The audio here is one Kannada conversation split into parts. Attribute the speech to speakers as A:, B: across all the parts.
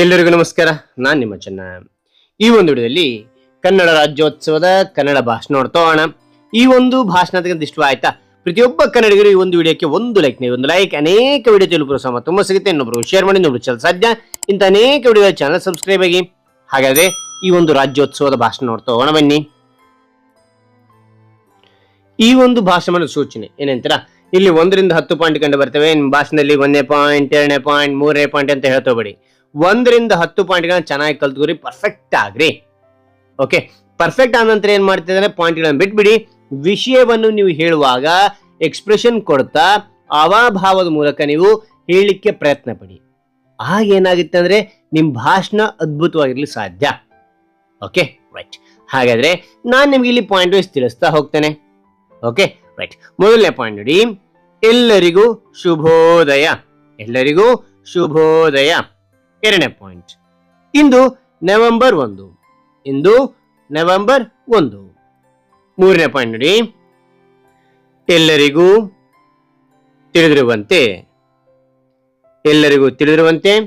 A: ಎಲ್ಲರಿಗೂ ನಮಸ್ಕಾರ. ನಾನು ನಿಮ್ಮ ಚೆನ್ನ. ಈ ಒಂದು ವಿಡಿಯೋದಲ್ಲಿ ಕನ್ನಡ ರಾಜ್ಯೋತ್ಸವದ ಕನ್ನಡ ಭಾಷಣ ನೋಡ್ತಾ ಹೋಗೋಣ. ಈ ಒಂದು ಭಾಷಣ ತೆಗೆದು ಇಷ್ಟ ಆಯ್ತಾ? ಪ್ರತಿಯೊಬ್ಬ ಕನ್ನಡಿಗರು ಈ ಒಂದು ವಿಡಿಯೋಕ್ಕೆ ಒಂದು ಲೈಕ್ ನೀವು ಒಂದು ಲೈಕ್ ಅನೇಕ ವಿಡಿಯೋ ತಲುಪುವ ಸಮ ತುಂಬ ಸಿಗುತ್ತೆ. ಇನ್ನೊಬ್ರು ಶೇರ್ ಮಾಡಿ ನೋಡಿ ಚಲ ಸಾಧ್ಯ? ಇಂಥ ಅನೇಕ ವಿಡಿಯೋ ಚಾನಲ್ ಸಬ್ಸ್ಕ್ರೈಬ್ ಆಗಿ. ಹಾಗಾದ್ರೆ ಈ ಒಂದು ರಾಜ್ಯೋತ್ಸವದ ಭಾಷಣ ನೋಡ್ತಾ ಹೋಗೋಣ ಬನ್ನಿ. ಈ ಒಂದು ಭಾಷಣದ ಸೂಚನೆ ಏನಂತೀರಾ? ಇಲ್ಲಿ ಒಂದರಿಂದ ಹತ್ತು ಪಾಯಿಂಟ್ ಕಂಡು ಬರ್ತವೆ. ನಿಮ್ಮ ಭಾಷಣದಲ್ಲಿ ಒಂದನೇ ಪಾಯಿಂಟ್ ಎರಡನೇ ಪಾಯಿಂಟ್ ಮೂರನೇ ಪಾಯಿಂಟ್ ಅಂತ ಹೇಳ್ತೋಬೇಡಿ ಒಂದರಿಂದ ಹತ್ತು ಪಾಯಿಂಟ್ಗಳನ್ನ ಚೆನ್ನಾಗಿ ಕಲ್ತ್ಕೊರಿ ಪರ್ಫೆಕ್ಟ್ ಆಗ್ರಿ. ಓಕೆ ಪರ್ಫೆಕ್ಟ್ ಆದ ನಂತರ ಏನ್ ಮಾಡ್ತಿದ್ದಾರೆ ಪಾಯಿಂಟ್ಗಳನ್ನ ಬಿಟ್ಬಿಡಿ. ವಿಷಯವನ್ನು ನೀವು ಹೇಳುವಾಗ ಎಕ್ಸ್ಪ್ರೆಷನ್ ಕೊಡ್ತಾ ಅವಾಭಾವದ ಮೂಲಕ ನೀವು ಹೇಳಲಿಕ್ಕೆ ಪ್ರಯತ್ನ ಪಡಿ ಆಗ ಏನಾಗುತ್ತೆ ಅಂದ್ರೆ ನಿಮ್ಮ ಭಾಷಣ ಅದ್ಭುತವಾಗಿರ್ಲಿ ಸಾಧ್ಯ. ಓಕೆ ರೈಟ್ ಹಾಗಾದ್ರೆ ನಾನು ನಿಮ್ಗೆ ಇಲ್ಲಿ ಪಾಯಿಂಟ್ ವೈಸ್ ತಿಳಿಸ್ತಾ ಹೋಗ್ತೇನೆ. ಓಕೆ ರೈಟ್ ಮೊದಲನೇ ಪಾಯಿಂಟ್ ನೋಡಿ. ಎಲ್ಲರಿಗೂ ಶುಭೋದಯ. ಎಲ್ಲರಿಗೂ ಶುಭೋದಯ. ಎರಡನೇ ಪಾಯಿಂಟ್ ಇಂದು ನವೆಂಬರ್ ಒಂದು. ಇಂದು ನವೆಂಬರ್ ಒಂದು. ಮೂರನೇ ಪಾಯಿಂಟ್ ನೋಡಿ. ಎಲ್ಲರಿಗೂ ತಿಳಿದಿರುವಂತೆ ಎಲ್ಲರಿಗೂ ತಿಳಿದಿರುವಂತೆ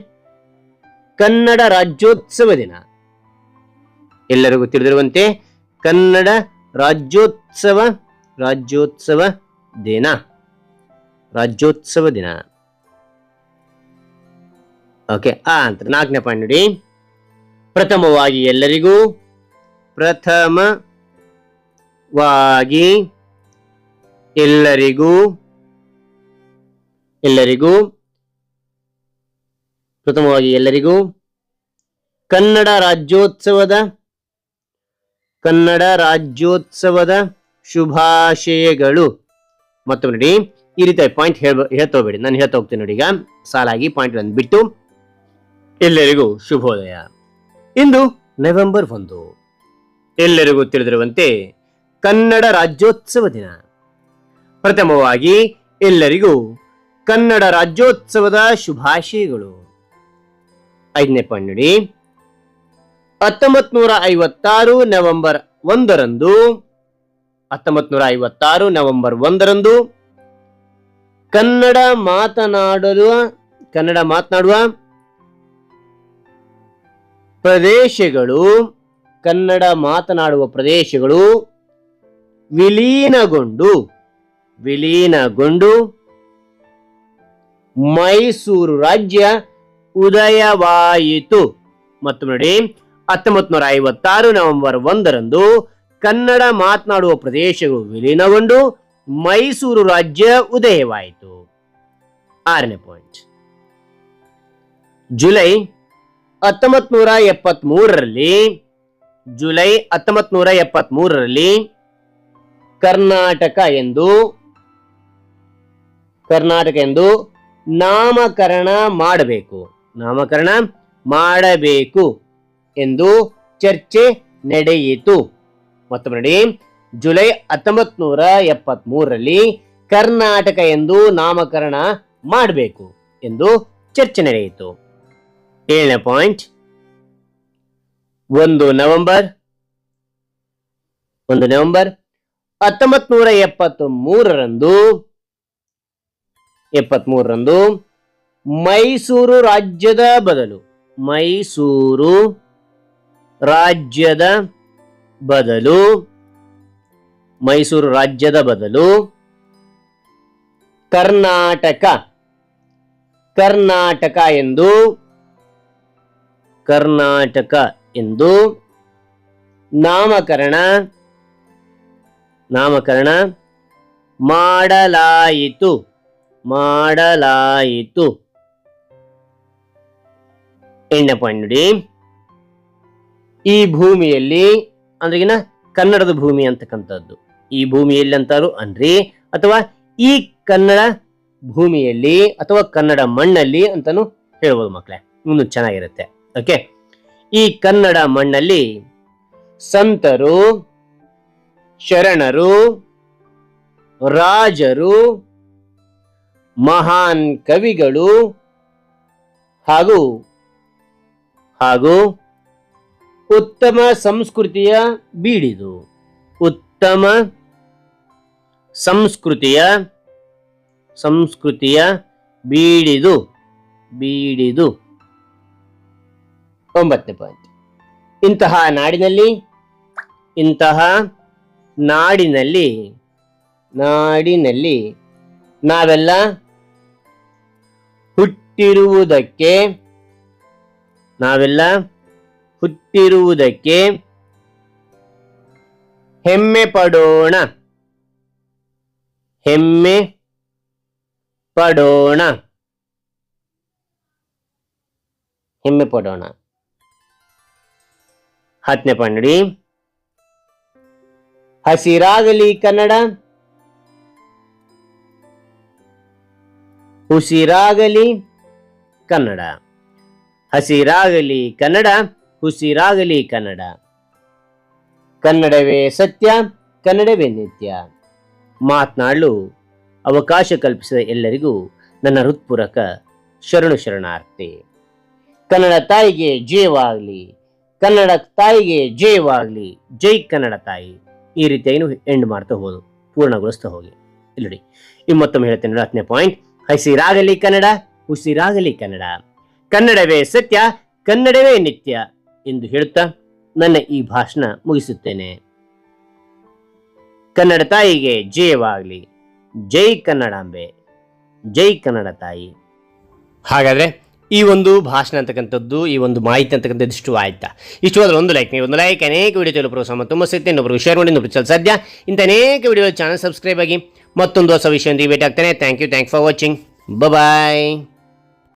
A: ಕನ್ನಡ ರಾಜ್ಯೋತ್ಸವ ದಿನ. ಎಲ್ಲರಿಗೂ ತಿಳಿದಿರುವಂತೆ ಕನ್ನಡ ರಾಜ್ಯೋತ್ಸವ ರಾಜ್ಯೋತ್ಸವ ದಿನ. ರಾಜ್ಯೋತ್ಸವ ದಿನ. ಓಕೆ ಆ ಅಂತ ನಾಲ್ಕನೇ ಪಾಯಿಂಟ್ ನೋಡಿ. ಪ್ರಥಮವಾಗಿ ಎಲ್ಲರಿಗೂ ಪ್ರಥಮವಾಗಿ ಎಲ್ಲರಿಗೂ ಎಲ್ಲರಿಗೂ ಪ್ರಥಮವಾಗಿ ಎಲ್ಲರಿಗೂ ಕನ್ನಡ ರಾಜ್ಯೋತ್ಸವದ ಕನ್ನಡ ರಾಜ್ಯೋತ್ಸವದ ಶುಭಾಶಯಗಳು. ಮತ್ತೊಮ್ಮೆ ನೋಡಿ, ಈ ರೀತಿ ಪಾಯಿಂಟ್ ಹೇಳ್ ಹೇಳ್ತಾ ಹೋಗ್ಬೇಡಿ ನಾನು ಹೇಳ್ತಾ ಹೋಗ್ತೀನಿ ನೋಡಿ ಈಗ. ಸಾಲಾಗಿ ಪಾಯಿಂಟ್ ಒಂದು ಬಿಟ್ಟು ಎಲ್ಲರಿಗೂ ಶುಭೋದಯ. ಇಂದು ನವೆಂಬರ್ ಒಂದು. ಎಲ್ಲರಿಗೂ ತಿಳಿದಿರುವಂತೆ ಕನ್ನಡ ರಾಜ್ಯೋತ್ಸವ ದಿನ. ಪ್ರಥಮವಾಗಿ ಎಲ್ಲರಿಗೂ ಕನ್ನಡ ರಾಜ್ಯೋತ್ಸವದ ಶುಭಾಶಯಗಳು. ಐದನೇ ಪಂಡಿ ಹತ್ತೊಂಬತ್ ಐವತ್ತಾರು ನವೆಂಬರ್ ಒಂದರಂದು ಹತ್ತೊಂಬತ್ ನೂರ ಐವತ್ತಾರು ನವೆಂಬರ್ ಒಂದರಂದು ಕನ್ನಡ ಮಾತನಾಡಲು, ಕನ್ನಡ ಮಾತನಾಡುವ ಪ್ರದೇಶಗಳು, ಕನ್ನಡ ಮಾತನಾಡುವ ಪ್ರದೇಶಗಳು ವಿಲೀನಗೊಂಡು ವಿಲೀನಗೊಂಡು ಮೈಸೂರು ರಾಜ್ಯ ಉದಯವಾಯಿತು. ಮತ್ತು ನೋಡಿ ಹತ್ತೊಂಬತ್ತು ನೂರ ಐವತ್ತಾರು ನವೆಂಬರ್ ಒಂದರಂದು ಕನ್ನಡ ಮಾತನಾಡುವ ಪ್ರದೇಶಗಳು ವಿಲೀನಗೊಂಡು, ಮೈಸೂರು ರಾಜ್ಯ ಉದಯವಾಯಿತು. ಆರನೇ ಪಾಯಿಂಟ್ ಜುಲೈ ಹತ್ತೊಂಬತ್ ನೂರ ಎಪ್ಪತ್ ಮೂರರಲ್ಲಿ ಜುಲೈ ಹತ್ತೊಂಬತ್ ನೂರ ಎಪ್ಪತ್ ಮೂರರಲ್ಲಿ ಕರ್ನಾಟಕ ಎಂದು ಕರ್ನಾಟಕ ಎಂದು ನಾಮಕರಣ ಮಾಡಬೇಕು. ನಾಮಕರಣ ಮಾಡಬೇಕು ಎಂದು ಚರ್ಚೆ ನಡೆಯಿತು. ಮತ್ತೊಮ್ಮೆ ನೋಡಿ, ಜುಲೈ ಹತ್ತೊಂಬತ್ ನೂರ ಎಪ್ಪತ್ ಮೂರರಲ್ಲಿ ಕರ್ನಾಟಕ ಎಂದು ನಾಮಕರಣ ಮಾಡಬೇಕು ಎಂದು ಚರ್ಚೆ ನಡೆಯಿತು. ಏಳನೇ ಪಾಯಿಂಟ್. ಒಂದು ನವೆಂಬರ್ ಒಂದು ನವೆಂಬರ್ ಹತ್ತೊಂಬತ್ ನೂರ ಮೂರರಂದು ಎಪ್ಪತ್ತ್ ಮೂರರಂದು ಮೈಸೂರು ರಾಜ್ಯದ ಬದಲು, ಮೈಸೂರು ರಾಜ್ಯದ ಬದಲು, ಮೈಸೂರು ರಾಜ್ಯದ ಬದಲು ಕರ್ನಾಟಕ ಕರ್ನಾಟಕ ಎಂದು ಕರ್ನಾಟಕ ಎಂದು ನಾಮಕರಣ ನಾಮಕರಣ ಮಾಡಲಾಯಿತು ಮಾಡಲಾಯಿತು. ಎಂಟನೇ ಪಾಯಿಂಟ್ ನೋಡಿ. ಈ ಭೂಮಿಯಲ್ಲಿ ಅಂದ್ರೆಗಿನ ಕನ್ನಡದ ಭೂಮಿ ಅಂತಕ್ಕಂಥದ್ದು. ಈ ಭೂಮಿಯಲ್ಲಿ ಅಂತಾರು ಅನ್ರಿ, ಅಥವಾ ಈ ಕನ್ನಡ ಭೂಮಿಯಲ್ಲಿ ಅಥವಾ ಕನ್ನಡ ಮಣ್ಣಲ್ಲಿ ಅಂತಾನು ಹೇಳ್ಬೋದು ಮಕ್ಕಳೇ ಇನ್ನು ಚೆನ್ನಾಗಿರುತ್ತೆ. ಓಕೆ. ಈ ಕನ್ನಡ ಮಣ್ಣಲ್ಲಿ ಸಂತರು, ಶರಣರು, ರಾಜರು, ಮಹಾನ್ ಕವಿಗಳು ಹಾಗೂ ಹಾಗೂ ಉತ್ತಮ ಸಂಸ್ಕೃತಿಯ ಬೀಡಿದು. ಉತ್ತಮ ಸಂಸ್ಕೃತಿಯ ಸಂಸ್ಕೃತಿಯ ಬೀಡಿದು ಬೀಡಿದು. ಒಂಬತ್ತನೇ ಪಾಯಿಂಟ್ ಇಂತಹ ನಾಡಿನಲ್ಲಿ ಇಂತಹ ನಾಡಿನಲ್ಲಿ ನಾಡಿನಲ್ಲಿ ನಾವೆಲ್ಲ ಹುಟ್ಟಿರುವುದಕ್ಕೆ ನಾವೆಲ್ಲ ಹುಟ್ಟಿರುವುದಕ್ಕೆ ಹೆಮ್ಮೆ ಪಡೋಣ. ಹೆಮ್ಮೆ ಪಡೋಣ. ಹೆಮ್ಮೆ ಪಡೋಣ. ಹತ್ತನೇ ಪಂಡಿ ಹಸಿರಾಗಲಿ ಕನ್ನಡ. ಹುಸಿರಾಗಲಿ ಕನ್ನಡ. ಹಸಿರಾಗಲಿ ಕನ್ನಡ, ಹುಸಿರಾಗಲಿ ಕನ್ನಡ. ಕನ್ನಡವೇ ಸತ್ಯ, ಕನ್ನಡವೇ ನಿತ್ಯ. ಮಾತನಾಡಲು ಅವಕಾಶ ಕಲ್ಪಿಸಿದ ಎಲ್ಲರಿಗೂ ನನ್ನ ಹೃತ್ಪೂರಕ ಶರಣು ಶರಣಾರ್ಥಿ. ಕನ್ನಡ ತಾಯಿಗೆ ಜಯವಾಗಲಿ. ಕನ್ನಡ ತಾಯಿಗೆ ಜಯವಾಗಲಿ. ಜೈ ಕನ್ನಡ ತಾಯಿ. ಈ ರೀತಿಯಾಗಿ ಎಂಡ್ ಮಾಡ್ತಾ ಹೋದು. ಪೂರ್ಣಗೊಳಿಸ್ತಾ ಹೋಗಿ. ಇಲ್ಲಿ ಇನ್ನು ಮತ್ತೊಮ್ಮೆ ಹೇಳ್ತೇನೆ ನೋಡಿ, ಹತ್ತನೇ ಪಾಯಿಂಟ್ ಹಸಿರಾಗಲಿ ಕನ್ನಡ, ಉಸಿರಾಗಲಿ ಕನ್ನಡ. ಕನ್ನಡವೇ ಸತ್ಯ, ಕನ್ನಡವೇ ನಿತ್ಯ ಎಂದು ಹೇಳುತ್ತಾ ನನ್ನ ಈ ಭಾಷಣ ಮುಗಿಸುತ್ತೇನೆ. ಕನ್ನಡ ತಾಯಿಗೆ ಜಯವಾಗಲಿ. ಜೈ ಕನ್ನಡಾಂಬೆ. ಜೈ ಕನ್ನಡ ತಾಯಿ. ಹಾಗಾದ್ರೆ ಈ ಒಂದು ಭಾಷಣ ಅಂತಕ್ಕಂಥದ್ದು, ಈ ಒಂದು ಮಾಹಿತಿ ಅಂತಕ್ಕಂಥದ್ದು ಇಷ್ಟು ಆಯ್ತಾ? ಇಷ್ಟು ಹೋದ್ರೆ ಒಂದು ಲೈಕ್ ನೀವು ಒಂದು ಲೈಕ್ ಅನೇಕ ವಿಡಿಯೋ ಚಲೋ ಪ್ರೋತ್ಸಾಹ ತುಂಬ ಸಿಗ್ತೇನೆ ಇನ್ನೊಬ್ಬರು ಶೇರ್ ಮಾಡಿ, ಇನ್ನೊಬ್ರು ಚಲ ಸಾಧ್ಯ ಇಂಥ ಅನೇಕ ವಿಡಿಯೋ ಚಾನಲ್ ಸಬ್ಸ್ಕ್ರೈಬ್ ಆಗಿ ಮತ್ತೊಂದು ಹೊಸ ವಿಷಯದೊಂದಿಗೆ ಭೇಟಿ ಆಗ್ತಾನೆ. Thank you thank for watching bye